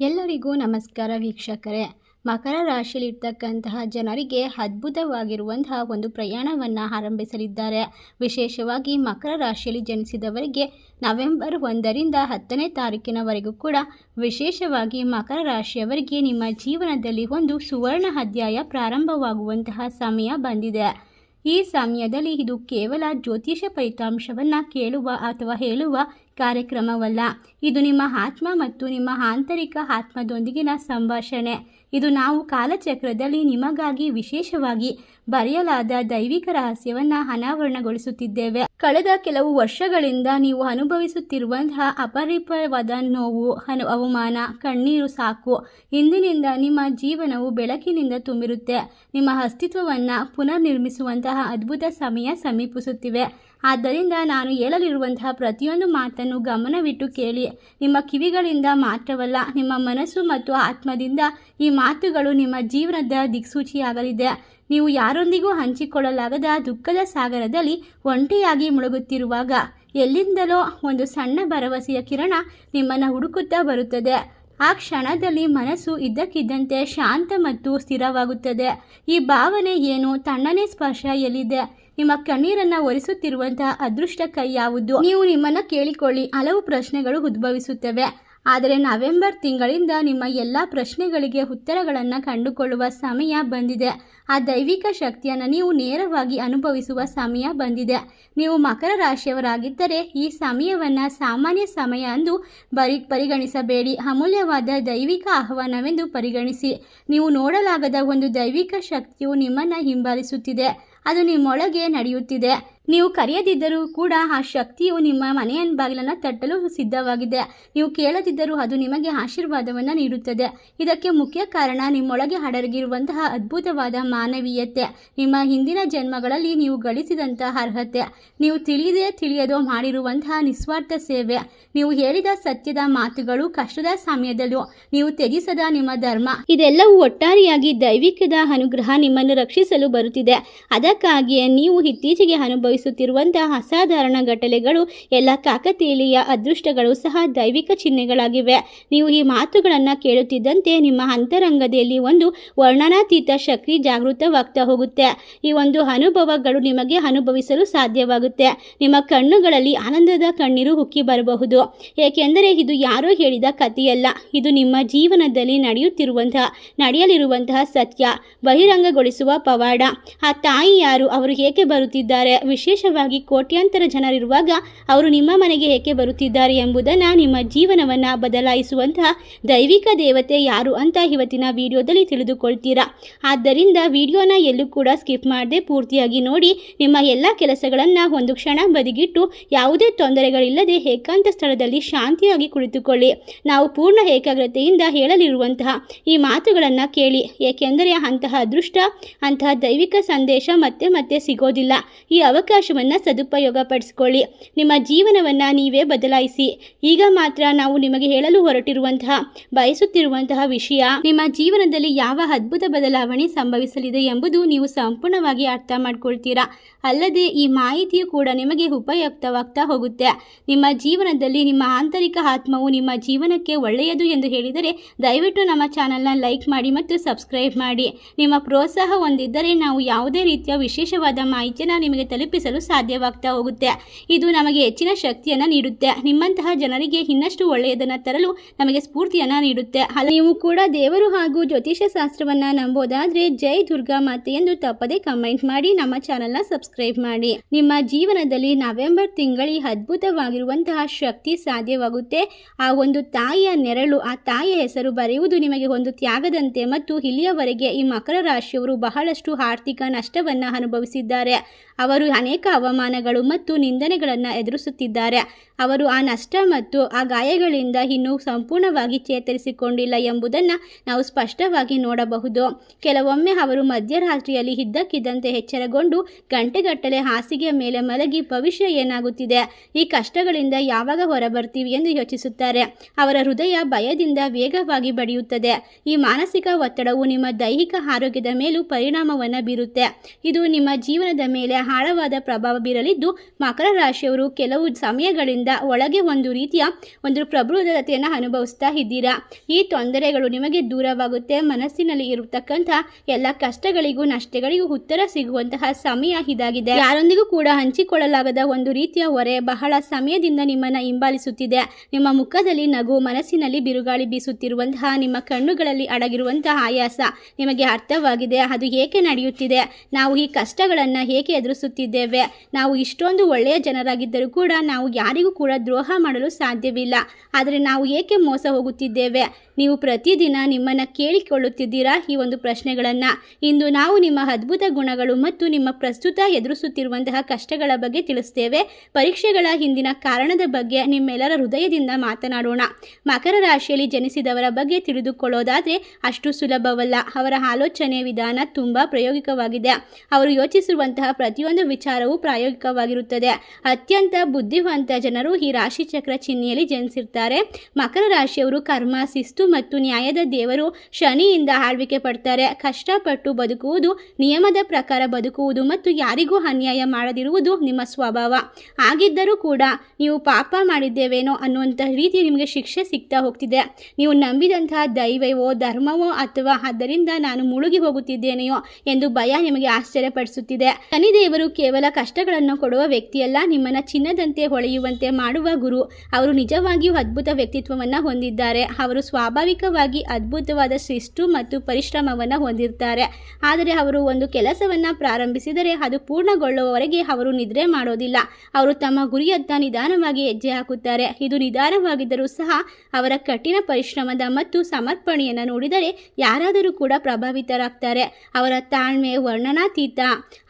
ಎಲ್ಲರಿಗೂ ನಮಸ್ಕಾರ ವೀಕ್ಷಕರೇ. ಮಕರ ರಾಶಿಯಲ್ಲಿರ್ತಕ್ಕಂತಹ ಜನರಿಗೆ ಅದ್ಭುತವಾಗಿರುವಂತಹ ಒಂದು ಪ್ರಯಾಣವನ್ನು ಆರಂಭಿಸಲಿದ್ದಾರೆ. ವಿಶೇಷವಾಗಿ ಮಕರ ರಾಶಿಯಲ್ಲಿ ಜನಿಸಿದವರಿಗೆ ನವೆಂಬರ್ ಒಂದರಿಂದ ಹತ್ತನೇ ತಾರೀಕಿನವರೆಗೂ ಕೂಡ ವಿಶೇಷವಾಗಿ ಮಕರ ರಾಶಿಯವರಿಗೆ ನಿಮ್ಮ ಜೀವನದಲ್ಲಿ ಒಂದು ಸುವರ್ಣ ಅಧ್ಯಾಯ ಪ್ರಾರಂಭವಾಗುವಂತಹ ಸಮಯ ಬಂದಿದೆ. ಈ ಸಮಯದಲ್ಲಿ ಇದು ಕೇವಲ ಜ್ಯೋತಿಷ ಫಲಿತಾಂಶವನ್ನು ಕೇಳುವ ಅಥವಾ ಹೇಳುವ ಕಾರ್ಯಕ್ರಮವಲ್ಲ. ಇದು ನಿಮ್ಮ ಆತ್ಮ ಮತ್ತು ನಿಮ್ಮ ಆಂತರಿಕ ಆತ್ಮದೊಂದಿಗಿನ ಸಂಭಾಷಣೆ. ಇದು ನಾವು ಕಾಲಚಕ್ರದಲ್ಲಿ ನಿಮಗಾಗಿ ವಿಶೇಷವಾಗಿ ಬರೆಯಲಾದ ದೈವಿಕ ರಹಸ್ಯವನ್ನು ಅನಾವರಣಗೊಳಿಸುತ್ತಿದ್ದೇವೆ. ಕಳೆದ ಕೆಲವು ವರ್ಷಗಳಿಂದ ನೀವು ಅನುಭವಿಸುತ್ತಿರುವಂತಹ ಅಪರಿಪವಾದ ನೋವು, ಅನು, ಅವಮಾನ, ಕಣ್ಣೀರು ಸಾಕು. ಇಂದಿನಿಂದ ನಿಮ್ಮ ಜೀವನವು ಬೆಳಕಿನಿಂದ ತುಂಬಿರುತ್ತೆ. ನಿಮ್ಮ ಅಸ್ತಿತ್ವವನ್ನು ಪುನರ್ನಿರ್ಮಿಸುವಂತಹ ಅದ್ಭುತ ಸಮಯ ಸಮೀಪಿಸುತ್ತಿವೆ. ಆದ್ದರಿಂದ ನಾನು ಹೇಳಲಿರುವಂತಹ ಪ್ರತಿಯೊಂದು ಮಾತನ್ನು ಗಮನವಿಟ್ಟು ಕೇಳಿ. ನಿಮ್ಮ ಕಿವಿಗಳಿಂದ ಮಾತ್ರವಲ್ಲ, ನಿಮ್ಮ ಮನಸ್ಸು ಮತ್ತು ಆತ್ಮದಿಂದ ಈ ಮಾತುಗಳು ನಿಮ್ಮ ಜೀವನದ ದಿಕ್ಸೂಚಿಯಾಗಲಿದೆ. ನೀವು ಯಾರೊಂದಿಗೂ ಹಂಚಿಕೊಳ್ಳಲಾಗದ ದುಃಖದ ಸಾಗರದಲ್ಲಿ ಒಂಟಿಯಾಗಿ ಮುಳುಗುತ್ತಿರುವಾಗ ಎಲ್ಲಿಂದಲೋ ಒಂದು ಸಣ್ಣ ಭರವಸೆಯ ಕಿರಣ ನಿಮ್ಮನ್ನು ಹುಡುಕುತ್ತಾ ಬರುತ್ತದೆ. ಆ ಕ್ಷಣದಲ್ಲಿ ಮನಸ್ಸು ಇದ್ದಕ್ಕಿದ್ದಂತೆ ಶಾಂತ ಮತ್ತು ಸ್ಥಿರವಾಗುತ್ತದೆ. ಈ ಭಾವನೆ ಏನು? ತಣ್ಣನೆ ಸ್ಪರ್ಶ ಎಲ್ಲಿದೆ? ನಿಮ್ಮ ಕಣ್ಣೀರನ್ನು ಒರೆಸುತ್ತಿರುವಂತಹ ಅದೃಷ್ಟ ಕೈ ಯಾವುದು? ನೀವು ನಿಮ್ಮನ್ನು ಕೇಳಿಕೊಳ್ಳಿ. ಹಲವು ಪ್ರಶ್ನೆಗಳು ಉದ್ಭವಿಸುತ್ತವೆ. ಆದರೆ ನವೆಂಬರ್ ತಿಂಗಳಿಂದ ನಿಮ್ಮ ಎಲ್ಲ ಪ್ರಶ್ನೆಗಳಿಗೆ ಉತ್ತರಗಳನ್ನು ಕಂಡುಕೊಳ್ಳುವ ಸಮಯ ಬಂದಿದೆ. ಆ ದೈವಿಕ ಶಕ್ತಿಯನ್ನು ನೀವು ನೇರವಾಗಿ ಅನುಭವಿಸುವ ಸಮಯ ಬಂದಿದೆ. ನೀವು ಮಕರ ರಾಶಿಯವರಾಗಿದ್ದರೆ ಈ ಸಮಯವನ್ನು ಸಾಮಾನ್ಯ ಸಮಯ ಎಂದು ಬರಿ ಪರಿಗಣಿಸಬೇಡಿ. ಅಮೂಲ್ಯವಾದ ದೈವಿಕ ಆಹ್ವಾನವೆಂದು ಪರಿಗಣಿಸಿ. ನೀವು ನೋಡಲಾಗದ ಒಂದು ದೈವಿಕ ಶಕ್ತಿಯು ನಿಮ್ಮನ್ನು ಹಿಂಬಾಲಿಸುತ್ತಿದೆ. ಅದು ನಿಮ್ಮೊಳಗೆ ನಡೆಯುತ್ತಿದೆ. ನೀವು ಕರೆಯದಿದ್ದರೂ ಕೂಡ ಆ ಶಕ್ತಿಯು ನಿಮ್ಮ ಮನೆಯ ಬಾಗಿಲನ್ನು ತಟ್ಟಲು ಸಿದ್ಧವಾಗಿದೆ. ನೀವು ಕೇಳದಿದ್ದರೂ ಅದು ನಿಮಗೆ ಆಶೀರ್ವಾದವನ್ನು ನೀಡುತ್ತದೆ. ಇದಕ್ಕೆ ಮುಖ್ಯ ಕಾರಣ ನಿಮ್ಮೊಳಗೆ ಅಡಗಿರುವಂತಹ ಅದ್ಭುತವಾದ ಮಾನವೀಯತೆ. ನಿಮ್ಮ ಹಿಂದಿನ ಜನ್ಮಗಳಲ್ಲಿ ನೀವು ಗಳಿಸಿದಂತಹ ಅರ್ಹತೆ. ನೀವು ತಿಳಿಯದೇ ತಿಳಿಯದೋ ಮಾಡಿರುವಂತಹ ನಿಸ್ವಾರ್ಥ ಸೇವೆ. ನೀವು ಹೇಳಿದ ಸತ್ಯದ ಮಾತುಗಳು ಕಷ್ಟದ ಸಮಯದಲ್ಲೂ ನೀವು ತ್ಯಜಿಸದ ನಿಮ್ಮ ಧರ್ಮ. ಇದೆಲ್ಲವೂ ಒಟ್ಟಾರೆಯಾಗಿ ದೈವಿಕದ ಅನುಗ್ರಹ ನಿಮ್ಮನ್ನು ರಕ್ಷಿಸಲು ಬರುತ್ತಿದೆ. ಅದಕ್ಕಾಗಿಯೇ ನೀವು ಇತ್ತೀಚೆಗೆ ಅನುಭವಿಸುತ್ತಿರುವಂತಹ ಅಸಾಧಾರಣ ಘಟನೆಗಳು, ಎಲ್ಲ ಕಾಕತೀಲಿಯ ಅದೃಷ್ಟಗಳು ಸಹ ದೈವಿಕ ಚಿಹ್ನೆಗಳಾಗಿವೆ. ನೀವು ಈ ಮಾತುಗಳನ್ನು ಕೇಳುತ್ತಿದ್ದಂತೆ ನಿಮ್ಮ ಅಂತರಂಗದಲ್ಲಿ ಒಂದು ವರ್ಣನಾತೀತ ಶಕ್ತಿ ಜಾಗೃತವಾಗ್ತಾ ಹೋಗುತ್ತೆ. ಈ ಒಂದು ಅನುಭವಗಳು ನಿಮಗೆ ಅನುಭವಿಸಲು ಸಾಧ್ಯವಾಗುತ್ತೆ. ನಿಮ್ಮ ಕಣ್ಣುಗಳಲ್ಲಿ ಆನಂದದ ಕಣ್ಣೀರು ಹುಕ್ಕಿ ಬರಬಹುದು. ಏಕೆಂದರೆ ಇದು ಯಾರೋ ಹೇಳಿದ ಕಥೆಯಲ್ಲ. ಇದು ನಿಮ್ಮ ಜೀವನದಲ್ಲಿ ನಡೆಯುತ್ತಿರುವಂತಹ ನಡೆಯಲಿರುವಂತಹ ಸತ್ಯ, ಬಹಿರಂಗಗೊಳಿಸುವ ಪವಾಡ. ಆ ತಾಯಿ ಯಾರು? ಅವರು ಏಕೆ ಬರುತ್ತಿದ್ದಾರೆ? ವಿಶೇಷವಾಗಿ ಕೋಟ್ಯಾಂತರ ಜನರಿರುವಾಗ ಅವರು ನಿಮ್ಮ ಮನೆಗೆ ಏಕೆ ಬರುತ್ತಿದ್ದಾರೆ ಎಂಬುದನ್ನು ನಿಮ್ಮ ಜೀವನವನ್ನು ಬದಲಾಯಿಸುವಂತಹ ದೈವಿಕ ದೇವತೆ ಯಾರು ಅಂತ ಇವತ್ತಿನ ವಿಡಿಯೋದಲ್ಲಿ ತಿಳಿದುಕೊಳ್ತೀರಾ. ಆದ್ದರಿಂದ ವಿಡಿಯೋನ ಎಲ್ಲೂ ಕೂಡ ಸ್ಕಿಪ್ ಮಾಡದೆ ಪೂರ್ತಿಯಾಗಿ ನೋಡಿ, ನಿಮ್ಮ ಎಲ್ಲ ಕೆಲಸಗಳನ್ನು ಒಂದು ಕ್ಷಣ ಬದಿಗಿಟ್ಟು ಯಾವುದೇ ತೊಂದರೆಗಳಿಲ್ಲದೆ ಏಕಾಂತ ಸ್ಥಳದಲ್ಲಿ ಶಾಂತಿಯಾಗಿ ಕುಳಿತುಕೊಳ್ಳಿ. ನಾವು ಪೂರ್ಣ ಏಕಾಗ್ರತೆಯಿಂದ ಹೇಳಲಿರುವಂತಹ ಈ ಮಾತುಗಳನ್ನು ಕೇಳಿ, ಏಕೆಂದರೆ ಅಂತಹ ಅದೃಷ್ಟ, ಅಂತಹ ದೈವಿಕ ಸಂದೇಶ ಮತ್ತೆ ಮತ್ತೆ ಸಿಗೋದಿಲ್ಲ. ಈ ಅವಕಾಶವನ್ನು ಸದುಪಯೋಗ ಪಡಿಸಿಕೊಳ್ಳಿ. ನಿಮ್ಮ ಜೀವನವನ್ನು ನೀವೇ ಬದಲಾಯಿಸಿ. ಈಗ ಮಾತ್ರ ನಾವು ನಿಮಗೆ ಹೇಳಲು ಹೊರಟಿರುವಂತಹ, ಬಯಸುತ್ತಿರುವಂತಹ ವಿಷಯ, ನಿಮ್ಮ ಜೀವನದಲ್ಲಿ ಯಾವ ಅದ್ಭುತ ಬದಲಾವಣೆ ಸಂಭವಿಸಲಿದೆ ಎಂಬುದು ನೀವು ಸಂಪೂರ್ಣವಾಗಿ ಅರ್ಥ ಮಾಡ್ಕೊಳ್ತೀರಾ. ಅಲ್ಲದೆ ಈ ಮಾಹಿತಿಯು ಕೂಡ ನಿಮಗೆ ಉಪಯುಕ್ತವಾಗ್ತಾ ಹೋಗುತ್ತೆ. ನಿಮ್ಮ ಜೀವನದಲ್ಲಿ ನಿಮ್ಮ ಆಂತರಿಕ ಆತ್ಮವು ನಿಮ್ಮ ಜೀವನಕ್ಕೆ ಒಳ್ಳೆಯದು ಎಂದು ಹೇಳಿದರೆ, ದಯವಿಟ್ಟು ನಮ್ಮ ಚಾನಲ್ನ ಲೈಕ್ ಮಾಡಿ ಮತ್ತು ಸಬ್ಸ್ಕ್ರೈಬ್ ಮಾಡಿ. ನಿಮ್ಮ ಪ್ರೋತ್ಸಾಹ ಹೊಂದಿದ್ದರೆ ನಾವು ಯಾವುದೇ ರೀತಿಯ ವಿಶೇಷವಾದ ಮಾಹಿತಿಯನ್ನು ನಿಮಗೆ ತಲುಪಿಸಲು ಸಾಧ್ಯವಾಗ್ತಾ ಹೋಗುತ್ತೆ. ಇದು ನಮಗೆ ಹೆಚ್ಚಿನ ಶಕ್ತಿಯನ್ನು ನೀಡುತ್ತೆ. ನಿಮ್ಮಂತಹ ಜನರಿಗೆ ಇನ್ನಷ್ಟು ಒಳ್ಳೆಯದನ್ನು ತರಲು ನಮಗೆ ಸ್ಫೂರ್ತಿಯನ್ನು ನೀಡುತ್ತೆ. ನೀವು ಕೂಡ ದೇವರು ಹಾಗೂ ಜ್ಯೋತಿಷ ಶಾಸ್ತ್ರವನ್ನು ನಂಬೋದಾದರೆ ಜೈ ದುರ್ಗಾ ಮಾತೆ ಎಂದು ತಪ್ಪದೇ ಕಮೆಂಟ್ ಮಾಡಿ, ನಮ್ಮ ಚಾನಲ್ನ ಸಬ್ಸ್ಕ್ರೈಬ್ ಮಾಡಿ. ನಿಮ್ಮ ಜೀವನದಲ್ಲಿ ನವೆಂಬರ್ ತಿಂಗಳಿ ಅದ್ಭುತವಾಗಿರುವಂತಹ ಶಕ್ತಿ ಸಾಧ್ಯವಾಗುತ್ತೆ. ಆ ಒಂದು ತಾಯಿಯ ನೆರಳು, ಆ ತಾಯಿಯ ಹೆಸರು ಬರೆಯುವುದು ನಿಮಗೆ ಒಂದು ತ್ಯಾಗದಂತೆ ಮತ್ತು ಇಲ್ಲಿಯವರೆಗೆ ಈ ಮಕರ ರಾಶಿಯವರು ಬಹಳಷ್ಟು ಆರ್ಥಿಕ ನಷ್ಟವನ್ನು ಅನುಭವಿಸಿದ್ದಾರೆ. ಅವರು ಅನೇಕ ಅವಮಾನಗಳು ಮತ್ತು ನಿಂದನೆಗಳನ್ನು ಎದುರಿಸುತ್ತಿದ್ದಾರೆ. ಅವರು ಆ ನಷ್ಟ ಮತ್ತು ಆ ಗಾಯಗಳಿಂದ ಇನ್ನೂ ಸಂಪೂರ್ಣವಾಗಿ ಚೇತರಿಸಿಕೊಂಡಿಲ್ಲ ಎಂಬುದನ್ನು ನಾವು ಸ್ಪಷ್ಟವಾಗಿ ನೋಡಬಹುದು. ಕೆಲವೊಮ್ಮೆ ಅವರು ಮಧ್ಯರಾತ್ರಿಯಲ್ಲಿ ಇದ್ದಕ್ಕಿದ್ದಂತೆ ಎಚ್ಚರಗೊಂಡು ಗಂಟೆಗಟ್ಟಲೆ ಹಾಸಿಗೆಯ ಮೇಲೆ ಮಲಗಿ ಭವಿಷ್ಯ ಏನಾಗುತ್ತಿದೆ, ಈ ಕಷ್ಟಗಳಿಂದ ಯಾವಾಗ ಹೊರಬರ್ತೀವಿ ಎಂದು ಯೋಚಿಸುತ್ತಾರೆ. ಅವರ ಹೃದಯ ಭಯದಿಂದ ವೇಗವಾಗಿ ಬಡಿಯುತ್ತದೆ. ಈ ಮಾನಸಿಕ ಒತ್ತಡವು ನಿಮ್ಮ ದೈಹಿಕ ಆರೋಗ್ಯದ ಮೇಲೂ ಪರಿಣಾಮವನ್ನು ಬೀರುತ್ತೆ. ಇದು ನಿಮ್ಮ ಜೀವನದ ಮೇಲೆ ಆಳವಾದ ಪ್ರಭಾವ ಬೀರಲಿದ್ದು, ಮಕರ ರಾಶಿಯವರು ಕೆಲವು ಸಮಯಗಳಿಂದ ಒಳಗೆ ಒಂದು ರೀತಿಯ ಒಂದು ಪ್ರಬುದ್ಧತೆಯನ್ನು ಅನುಭವಿಸ್ತಾ ಇದ್ದೀರಾ? ಈ ತೊಂದರೆಗಳು ನಿಮಗೆ ದೂರವಾಗುತ್ತೆ, ಮನಸ್ಸಿನಲ್ಲಿ ಇರತಕ್ಕಂಥ ಎಲ್ಲ ಕಷ್ಟಗಳಿಗೂ ನಷ್ಟಗಳಿಗೂ ಉತ್ತರ ಸಿಗುವಂತಹ ಸಮಯ ಇದಾಗಿದೆ. ಯಾರೊಂದಿಗೂ ಕೂಡ ಹಂಚಿಕೊಳ್ಳಲಾಗದ ಒಂದು ರೀತಿಯ ಹೊರೆ ಬಹಳ ಸಮಯದಿಂದ ನಿಮ್ಮನ್ನ ಹಿಂಬಾಲಿಸುತ್ತಿದೆ. ನಿಮ್ಮ ಮುಖದಲ್ಲಿ ನಗು, ಮನಸ್ಸಿನಲ್ಲಿ ಬಿರುಗಾಳಿ ಬೀಸುತ್ತಿರುವಂತಹ, ನಿಮ್ಮ ಕಣ್ಣುಗಳಲ್ಲಿ ಅಡಗಿರುವಂತಹ ಆಯಾಸ ನಿಮಗೆ ಅರ್ಥವಾಗಿದೆ, ಅದು ಏಕೆ ನಡೆಯುತ್ತಿದೆ? ನಾವು ಈ ಕಷ್ಟಗಳನ್ನು ಏಕೆ ಎದುರಿಸುತ್ತಿದ್ದೇವೆ? ನಾವು ಇಷ್ಟೊಂದು ಒಳ್ಳೆಯ ಜನರಾಗಿದ್ದರೂ ಕೂಡ ನಾವು ಯಾರಿಗೂ ಕೂಡ ದ್ರೋಹ ಮಾಡಲು ಸಾಧ್ಯವಿಲ್ಲ. ಆದರೆ ನಾವು ಏಕೆ ಮೋಸ ಹೋಗುತ್ತಿದ್ದೇವೆ? ನೀವು ಪ್ರತಿದಿನ ನಿಮ್ಮನ್ನು ಕೇಳಿಕೊಳ್ಳುತ್ತಿದ್ದೀರಾ? ಈ ಒಂದು ಪ್ರಶ್ನೆಗಳನ್ನು ಇಂದು ನಾವು ನಿಮ್ಮ ಅದ್ಭುತ ಗುಣಗಳು ಮತ್ತು ನಿಮ್ಮ ಪ್ರಸ್ತುತ ಎದುರಿಸುತ್ತಿರುವಂತಹ ಕಷ್ಟಗಳ ಬಗ್ಗೆ ತಿಳಿಸ್ತೇವೆ. ಪರೀಕ್ಷೆಗಳ ಹಿಂದಿನ ಕಾರಣದ ಬಗ್ಗೆ ನಿಮ್ಮೆಲ್ಲರ ಹೃದಯದಿಂದ ಮಾತನಾಡೋಣ. ಮಕರ ರಾಶಿಯಲ್ಲಿ ಜನಿಸಿದವರ ಬಗ್ಗೆ ತಿಳಿದುಕೊಳ್ಳೋದಾದರೆ ಅಷ್ಟು ಸುಲಭವಲ್ಲ. ಅವರ ಆಲೋಚನೆ ವಿಧಾನ ತುಂಬ ಪ್ರಾಯೋಗಿಕವಾಗಿದೆ. ಅವರು ಯೋಚಿಸಿರುವಂತಹ ಪ್ರತಿಯೊಂದು ವಿಚಾರವೂ ಪ್ರಾಯೋಗಿಕವಾಗಿರುತ್ತದೆ. ಅತ್ಯಂತ ಬುದ್ಧಿವಂತ ಜನರು ಈ ರಾಶಿ ಚಕ್ರ ಚಿಹ್ನೆಯಲ್ಲಿ ಜನಿಸಿರ್ತಾರೆ. ಮಕರ ರಾಶಿಯವರು ಕರ್ಮ, ಶಿಸ್ತು ಮತ್ತು ನ್ಯಾಯದ ದೇವರು ಶನಿಯಿಂದ ಆಳ್ವಿಕೆ ಪಡ್ತಾರೆ. ಕಷ್ಟಪಟ್ಟು ಬದುಕುವುದು, ನಿಯಮದ ಪ್ರಕಾರ ಬದುಕುವುದು ಮತ್ತು ಯಾರಿಗೂ ಅನ್ಯಾಯ ಮಾಡದಿರುವುದು ನಿಮ್ಮ ಸ್ವಭಾವ. ಆಗಿದ್ದರೂ ಕೂಡ ನೀವು ಪಾಪ ಮಾಡಿದ್ದೇವೇನೋ ಅನ್ನುವಂಥ ರೀತಿ ನಿಮಗೆ ಶಿಕ್ಷೆ ಸಿಗ್ತಾ ಹೋಗ್ತಿದೆ. ನೀವು ನಂಬಿದಂತಹ ದೈವವೋ, ಧರ್ಮವೋ ಅಥವಾ ಅದರಿಂದ ನಾನು ಮುಳುಗಿ ಹೋಗುತ್ತಿದ್ದೇನೆಯೋ ಎಂದು ಭಯ ನಿಮಗೆ ಆಶ್ಚರ್ಯಪಡಿಸುತ್ತಿದೆ. ಶನಿದೇವರು ಕೇವಲ ಕಷ್ಟಗಳನ್ನು ಕೊಡುವ ವ್ಯಕ್ತಿಯಲ್ಲ, ನಿಮ್ಮನ್ನ ಚಿನ್ನದಂತೆ ಹೊಳೆಯುವಂತೆ ಮಾಡುವ ಗುರು. ಅವರು ನಿಜವಾಗಿಯೂ ಅದ್ಭುತ ವ್ಯಕ್ತಿತ್ವವನ್ನು ಹೊಂದಿದ್ದಾರೆ. ಅವರು ಸ್ವಾಭಾವಿಕವಾಗಿ ಅದ್ಭುತವಾದ ಶಿಸ್ತು ಮತ್ತು ಪರಿಶ್ರಮವನ್ನು ಹೊಂದಿರ್ತಾರೆ. ಆದರೆ ಅವರು ಒಂದು ಕೆಲಸವನ್ನು ಪ್ರಾರಂಭಿಸಿದರೆ ಅದು ಪೂರ್ಣಗೊಳ್ಳುವವರೆಗೆ ಅವರು ನಿದ್ರೆ ಮಾಡೋದಿಲ್ಲ. ಅವರು ತಮ್ಮ ಗುರಿಯತ್ತ ನಿಧಾನವಾಗಿ ಹೆಜ್ಜೆ ಹಾಕುತ್ತಾರೆ. ಇದು ನಿಧಾನವಾಗಿದ್ದರೂ ಸಹ ಅವರ ಕಠಿಣ ಪರಿಶ್ರಮದ ಮತ್ತು ಸಮರ್ಪಣೆಯನ್ನು ನೋಡಿದರೆ ಯಾರಾದರೂ ಕೂಡ ಪ್ರಭಾವಿತರಾಗ್ತಾರೆ. ಅವರ ತಾಳ್ಮೆ ವರ್ಣನಾತೀತ.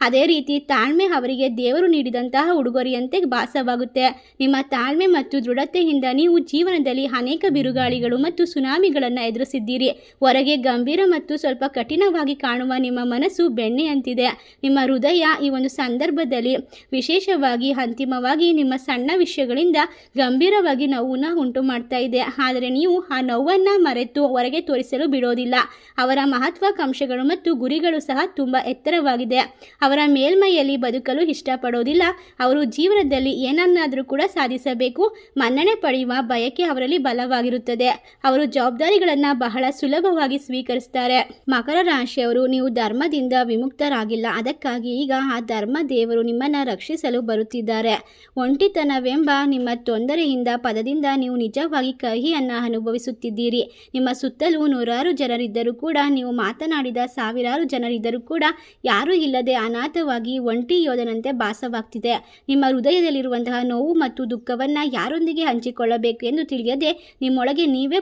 ಅದೇ ರೀತಿ ತಾಳ್ಮೆ ಅವರಿಗೆ ದೇವರು ನೀಡಿದಂತಹ ಉಡುಗೊರೆಯಂತೆ ಭಾಸವಾಗುತ್ತೆ. ನಿಮ್ಮ ತಾಳ್ಮೆ ಮತ್ತು ದೃಢತೆಯಿಂದ ನೀವು ಜೀವನದಲ್ಲಿ ಅನೇಕ ಬಿರುಗಾಳಿಗಳು ಮತ್ತು ಸುನಾಮಿಗಳನ್ನು ಎದುರಿಸಿದ್ದೀರಿ. ಹೊರಗೆ ಗಂಭೀರ ಮತ್ತು ಸ್ವಲ್ಪ ಕಠಿಣವಾಗಿ ಕಾಣುವ ನಿಮ್ಮ ಮನಸ್ಸು ಬೆಣ್ಣೆಯಂತಿದೆ. ನಿಮ್ಮ ಹೃದಯ ಈ ಒಂದು ಸಂದರ್ಭದಲ್ಲಿ ವಿಶೇಷವಾಗಿ ಅಂತಿಮವಾಗಿ ನಿಮ್ಮ ಸಣ್ಣ ವಿಷಯಗಳಿಂದ ಗಂಭೀರವಾಗಿ ನೋವನ್ನು ಉಂಟು ಮಾಡ್ತಾ ಇದೆ. ಆದರೆ ನೀವು ಆ ನೋವನ್ನು ಮರೆತು ಹೊರಗೆ ತೋರಿಸಲು ಬಿಡೋದಿಲ್ಲ. ಅವರ ಮಹತ್ವಾಕಾಂಕ್ಷೆಗಳು ಮತ್ತು ಗುರಿಗಳು ಸಹ ತುಂಬ ಎತ್ತರವಾಗಿದೆ. ಅವರ ಮೇಲ್ಮೈಯಲ್ಲಿ ಬದುಕಲು ಇಷ್ಟಪಡೋದಿಲ್ಲ. ಅವರು ಜೀವನದಲ್ಲಿ ಏನನ್ನಾದರೂ ಕೂಡ ಸಾಧಿಸಬೇಕು. ಮನ್ನಣೆ ಪಡೆಯುವ ಬಯಕೆ ಅವರಲ್ಲಿ ಬಲವಾಗಿರುತ್ತದೆ. ಅವರು ಜವಾಬ್ದಾರಿಗಳನ್ನು ಬಹಳ ಸುಲಭವಾಗಿ ಸ್ವೀಕರಿಸ್ತಾರೆ. ಮಕರ ರಾಶಿಯವರು ನೀವು ಧರ್ಮದಿಂದ ವಿಮುಕ್ತರಾಗಿಲ್ಲ. ಅದಕ್ಕಾಗಿ ಈಗ ಆ ಧರ್ಮ ದೇವರು ನಿಮ್ಮನ್ನ ರಕ್ಷಿಸಲು ಬರುತ್ತಿದ್ದಾರೆ. ಒಂಟಿತನವೆಂಬ ನಿಮ್ಮ ತೊಂದರೆಯಿಂದ, ಪದದಿಂದ ನೀವು ನಿಜವಾಗಿ ಕಹಿಯನ್ನು ಅನುಭವಿಸುತ್ತಿದ್ದೀರಿ. ನಿಮ್ಮ ಸುತ್ತಲೂ ನೂರಾರು ಜನರಿದ್ದರೂ ಕೂಡ, ನೀವು ಮಾತನಾಡಿದ ಸಾವಿರಾರು ಜನರಿದ್ದರೂ ಕೂಡ, ಯಾರೂ ಇಲ್ಲದೆ ಅನಾಥವಾಗಿ ಒಂಟಿ ಯೋಧನಂತೆ ಭಾಸವಾಗ್ತಿದೆ. ನಿಮ್ಮ ಹೃದಯದಲ್ಲಿರುವಂತಹ ನೋವು ಮತ್ತು ದುಃಖವನ್ನು ಯಾರೊಂದಿಗೆ ಹಂಚಿಕೊಳ್ಳಬೇಕು ಎಂದು ತಿಳಿಯದೆ ನಿಮ್ಮೊಳಗೆ ನೀವೇ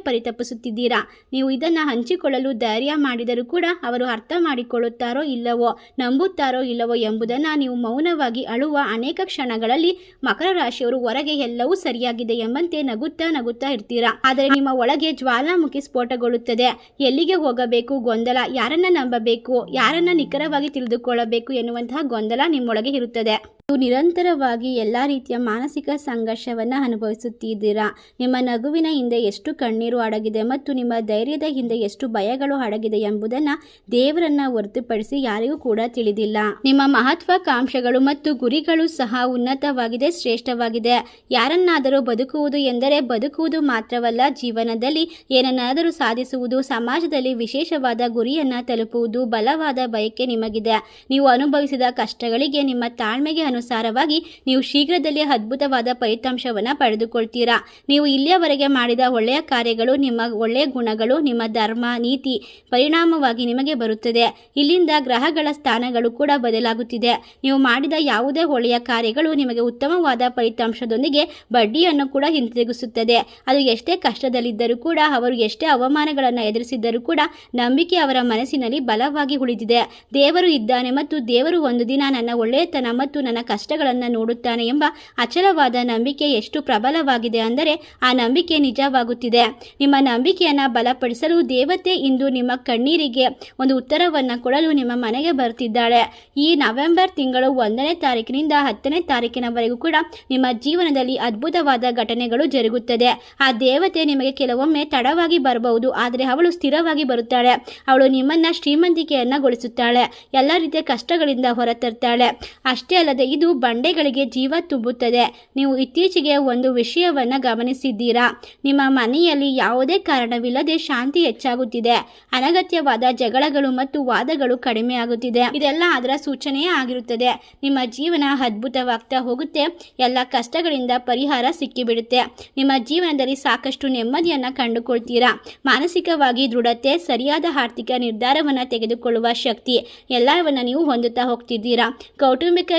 ಪರಿತಪಿಸುತ್ತಿದ್ದೀರಾ ನೀವು ಇದನ್ನು ಹಂಚಿಕೊಳ್ಳಲು ಧೈರ್ಯ ಮಾಡಿದರೂ ಕೂಡ ಅವರು ಅರ್ಥ ಮಾಡಿಕೊಳ್ಳುತ್ತಾರೋ ಇಲ್ಲವೋ, ನಂಬುತ್ತಾರೋ ಇಲ್ಲವೋ ಎಂಬುದನ್ನು ನೀವು ಮೌನವಾಗಿ ಅಳುವ ಅನೇಕ ಕ್ಷಣಗಳಲ್ಲಿ ಮಕರ ರಾಶಿಯವರು ಹೊರಗೆ ಎಲ್ಲವೂ ಸರಿಯಾಗಿದೆ ಎಂಬಂತೆ ನಗುತ್ತಾ ನಗುತ್ತಾ ಇರ್ತೀರಾ? ಆದರೆ ನಿಮ್ಮ ಒಳಗೆ ಜ್ವಾಲಾಮುಖಿ ಸ್ಫೋಟಗೊಳ್ಳುತ್ತದೆ. ಎಲ್ಲಿಗೆ ಹೋಗಬೇಕು? ಗೊಂದಲ ಯಾರನ್ನ ನಂಬಬೇಕು? ಯಾರನ್ನ ನಿಖರವಾಗಿ ತಿಳಿದುಕೊಳ್ಳಬೇಕು ಎನ್ನುವಂತಹ ಗೊಂದಲ ನಿಮ್ಮೊಳಗೆ ಇರುತ್ತದೆ. ನೀವು ನಿರಂತರವಾಗಿ ಎಲ್ಲ ರೀತಿಯ ಮಾನಸಿಕ ಸಂಘರ್ಷವನ್ನು ಅನುಭವಿಸುತ್ತಿದ್ದೀರಾ? ನಿಮ್ಮ ನಗುವಿನ ಹಿಂದೆ ಎಷ್ಟು ಕಣ್ಣೀರು ಅಡಗಿದೆ ಮತ್ತು ನಿಮ್ಮ ಧೈರ್ಯದ ಹಿಂದೆ ಎಷ್ಟು ಭಯಗಳು ಅಡಗಿದೆ ಎಂಬುದನ್ನು ದೇವರನ್ನ ಹೊರತುಪಡಿಸಿ ಯಾರಿಗೂ ಕೂಡ ತಿಳಿದಿಲ್ಲ. ನಿಮ್ಮ ಮಹತ್ವಾಕಾಂಕ್ಷೆಗಳು ಮತ್ತು ಗುರಿಗಳು ಸಹ ಉನ್ನತವಾಗಿದೆ, ಶ್ರೇಷ್ಠವಾಗಿದೆ. ಯಾರನ್ನಾದರೂ ಬದುಕುವುದು ಎಂದರೆ ಬದುಕುವುದು ಮಾತ್ರವಲ್ಲ, ಜೀವನದಲ್ಲಿ ಏನನ್ನಾದರೂ ಸಾಧಿಸುವುದು, ಸಮಾಜದಲ್ಲಿ ವಿಶೇಷವಾದ ಗುರಿಯನ್ನು ತಲುಪುವುದು, ಬಲವಾದ ಬಯಕೆ ನಿಮಗಿದೆ. ನೀವು ಅನುಭವಿಸಿದ ಕಷ್ಟಗಳಿಗೆ ನಿಮ್ಮ ತಾಳ್ಮೆಗೆ ಅನುಸಾರವಾಗಿ ನೀವು ಶೀಘ್ರದಲ್ಲೇ ಅದ್ಭುತವಾದ ಫಲಿತಾಂಶವನ್ನು ಪಡೆದುಕೊಳ್ತೀರಾ. ನೀವು ಇಲ್ಲಿಯವರೆಗೆ ಮಾಡಿದ ಒಳ್ಳೆಯ ಕಾರ್ಯಗಳು, ನಿಮ್ಮ ಒಳ್ಳೆಯ ಗುಣಗಳು, ನಿಮ್ಮ ಧರ್ಮ, ನೀತಿ ಪರಿಣಾಮವಾಗಿ ನಿಮಗೆ ಬರುತ್ತದೆ. ಇಲ್ಲಿಂದ ಗ್ರಹಗಳ ಸ್ಥಾನಗಳು ಕೂಡ ಬದಲಾಗುತ್ತಿದೆ. ನೀವು ಮಾಡಿದ ಯಾವುದೇ ಒಳ್ಳೆಯ ಕಾರ್ಯಗಳು ನಿಮಗೆ ಉತ್ತಮವಾದ ಫಲಿತಾಂಶದೊಂದಿಗೆ ಬಡ್ಡಿಯನ್ನು ಕೂಡ ಹಿಂತಿರುಗಿಸುತ್ತದೆ ಅದು ಎಷ್ಟೇ ಕಷ್ಟದಲ್ಲಿದ್ದರೂ ಕೂಡ, ಅವರು ಎಷ್ಟೇ ಅವಮಾನಗಳನ್ನು ಎದುರಿಸಿದ್ದರೂ ಕೂಡ ನಂಬಿಕೆ ಅವರ ಮನಸ್ಸಿನಲ್ಲಿ ಬಲವಾಗಿ ಉಳಿದಿದೆ. ದೇವರು ಇದ್ದಾನೆ ಮತ್ತು ದೇವರು ಒಂದು ದಿನ ನನ್ನ ಒಳ್ಳೆಯತನ ಮತ್ತು ನನ್ನ ಕಷ್ಟಗಳನ್ನು ನೋಡುತ್ತಾನೆ ಎಂಬ ಅಚಲವಾದ ನಂಬಿಕೆ ಎಷ್ಟು ಪ್ರಬಲವಾಗಿದೆ ಅಂದರೆ ಆ ನಂಬಿಕೆ ನಿಜವಾಗುತ್ತಿದೆ. ನಿಮ್ಮ ನಂಬಿಕೆಯನ್ನು ಬಲಪಡಿಸಲು ದೇವತೆ ಇಂದು ನಿಮ್ಮ ಕಣ್ಣೀರಿಗೆ ಒಂದು ಉತ್ತರವನ್ನು ಕೊಡಲು ನಿಮ್ಮ ಮನೆಗೆ ಬರ್ತಿದ್ದಾಳೆ. ಈ ನವೆಂಬರ್ ತಿಂಗಳು ಒಂದನೇ ತಾರೀಕಿನಿಂದ ಹತ್ತನೇ ತಾರೀಕಿನವರೆಗೂ ಕೂಡ ನಿಮ್ಮ ಜೀವನದಲ್ಲಿ ಅದ್ಭುತವಾದ ಘಟನೆಗಳು ಜರುಗುತ್ತದೆ. ಆ ದೇವತೆ ನಿಮಗೆ ಕೆಲವೊಮ್ಮೆ ತಡವಾಗಿ ಬರಬಹುದು, ಆದರೆ ಅವಳು ಸ್ಥಿರವಾಗಿ ಬರುತ್ತಾಳೆ. ಅವಳು ನಿಮ್ಮನ್ನ ಶ್ರೀಮಂತಿಕೆಯನ್ನು ಗೊಳಿಸುತ್ತಾಳೆ. ಎಲ್ಲ ರೀತಿಯ ಕಷ್ಟಗಳಿಂದ ಹೊರತರ್ತಾಳೆ. ಅಷ್ಟೇ ಅಲ್ಲದೆ ಇದು ಬಂಡೆಗಳಿಗೆ ಜೀವ ತುಂಬುತ್ತದೆ. ನೀವು ಇತ್ತೀಚೆಗೆ ಒಂದು ವಿಷಯವನ್ನು ಗಮನಿಸಿದ್ದೀರಾ? ನಿಮ್ಮ ಮನೆಯಲ್ಲಿ ಯಾವುದೇ ಕಾರಣವಿಲ್ಲದೆ ಶಾಂತಿ ಹೆಚ್ಚಾಗುತ್ತಿದೆ. ಅನಗತ್ಯವಾದ ಜಗಳಗಳು ಮತ್ತು ವಾದಗಳು ಕಡಿಮೆ ಆಗುತ್ತಿದೆ. ಇದೆಲ್ಲ ಅದರ ಸೂಚನೆಯೇ ಆಗಿರುತ್ತದೆ. ನಿಮ್ಮ ಜೀವನ ಅದ್ಭುತವಾಗ್ತಾ ಹೋಗುತ್ತೆ. ಎಲ್ಲ ಕಷ್ಟಗಳಿಂದ ಪರಿಹಾರ ಸಿಕ್ಕಿಬಿಡುತ್ತೆ. ನಿಮ್ಮ ಜೀವನದಲ್ಲಿ ಸಾಕಷ್ಟು ನೆಮ್ಮದಿಯನ್ನು ಕಂಡುಕೊಳ್ತೀರಾ? ಮಾನಸಿಕವಾಗಿ ದೃಢತೆ, ಸರಿಯಾದ ಆರ್ಥಿಕ ನಿರ್ಧಾರವನ್ನು ತೆಗೆದುಕೊಳ್ಳುವ ಶಕ್ತಿ ಎಲ್ಲವನ್ನು ನೀವು ಹೊಂದುತ್ತಾ ಹೋಗ್ತಿದ್ದೀರಾ? ಕೌಟುಂಬಿಕ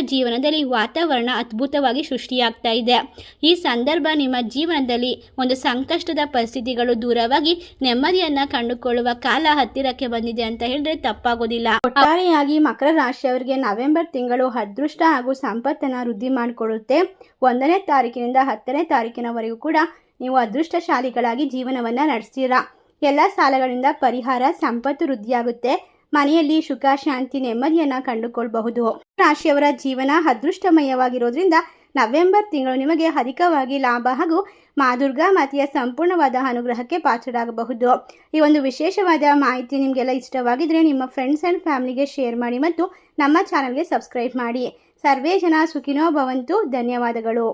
ಜೀವನದಲ್ಲಿ ವಾತಾವರಣ ಅದ್ಭುತವಾಗಿ ಸೃಷ್ಟಿಯಾಗ್ತಾ ಇದೆ. ಈ ಸಂದರ್ಭ ನಿಮ್ಮ ಜೀವನದಲ್ಲಿ ಒಂದು ಸಂಕಷ್ಟದ ಪರಿಸ್ಥಿತಿಗಳು ದೂರವಾಗಿ ನೆಮ್ಮದಿಯನ್ನ ಕಂಡುಕೊಳ್ಳುವ ಕಾಲ ಹತ್ತಿರಕ್ಕೆ ಬಂದಿದೆ ಅಂತ ಹೇಳಿದ್ರೆ ತಪ್ಪಾಗೋದಿಲ್ಲ. ಒಟ್ಟಾರೆಯಾಗಿ ಮಕರ ರಾಶಿಯವರಿಗೆ ನವೆಂಬರ್ ತಿಂಗಳು ಅದೃಷ್ಟ ಹಾಗೂ ಸಂಪತ್ತನ್ನು ವೃದ್ಧಿ ಮಾಡಿಕೊಡುತ್ತೆ. ಒಂದನೇ ತಾರೀಕಿನಿಂದ ಹತ್ತನೇ ತಾರೀಕಿನವರೆಗೂ ಕೂಡ ನೀವು ಅದೃಷ್ಟಶಾಲಿಗಳಾಗಿ ಜೀವನವನ್ನ ನಡೆಸ್ತೀರಾ. ಎಲ್ಲ ಸಾಲಗಳಿಂದ ಪರಿಹಾರ, ಸಂಪತ್ತು ವೃದ್ಧಿಯಾಗುತ್ತೆ. ಮನೆಯಲ್ಲಿ ಸುಖ, ಶಾಂತಿ, ನೆಮ್ಮದಿಯನ್ನು ಕಂಡುಕೊಳ್ಬಹುದು. ರಾಶಿಯವರ ಜೀವನ ಅದೃಷ್ಟಮಯವಾಗಿರೋದ್ರಿಂದ ನವೆಂಬರ್ ತಿಂಗಳು ನಿಮಗೆ ಅಧಿಕವಾಗಿ ಲಾಭ ಹಾಗೂ ಮಾದುರ್ಗಾ ಮಾತೆಯ ಸಂಪೂರ್ಣವಾದ ಅನುಗ್ರಹಕ್ಕೆ ಪಾತ್ರರಾಗಬಹುದು. ಈ ಒಂದು ವಿಶೇಷವಾದ ಮಾಹಿತಿ ನಿಮಗೆಲ್ಲ ಇಷ್ಟವಾಗಿದ್ದರೆ ನಿಮ್ಮ ಫ್ರೆಂಡ್ಸ್ ಆ್ಯಂಡ್ ಫ್ಯಾಮಿಲಿಗೆ ಶೇರ್ ಮಾಡಿ ಮತ್ತು ನಮ್ಮ ಚಾನಲ್ಗೆ ಸಬ್ಸ್ಕ್ರೈಬ್ ಮಾಡಿ. ಸರ್ವೇ ಜನ ಸುಖಿನೋ ಭವಂತು. ಧನ್ಯವಾದಗಳು.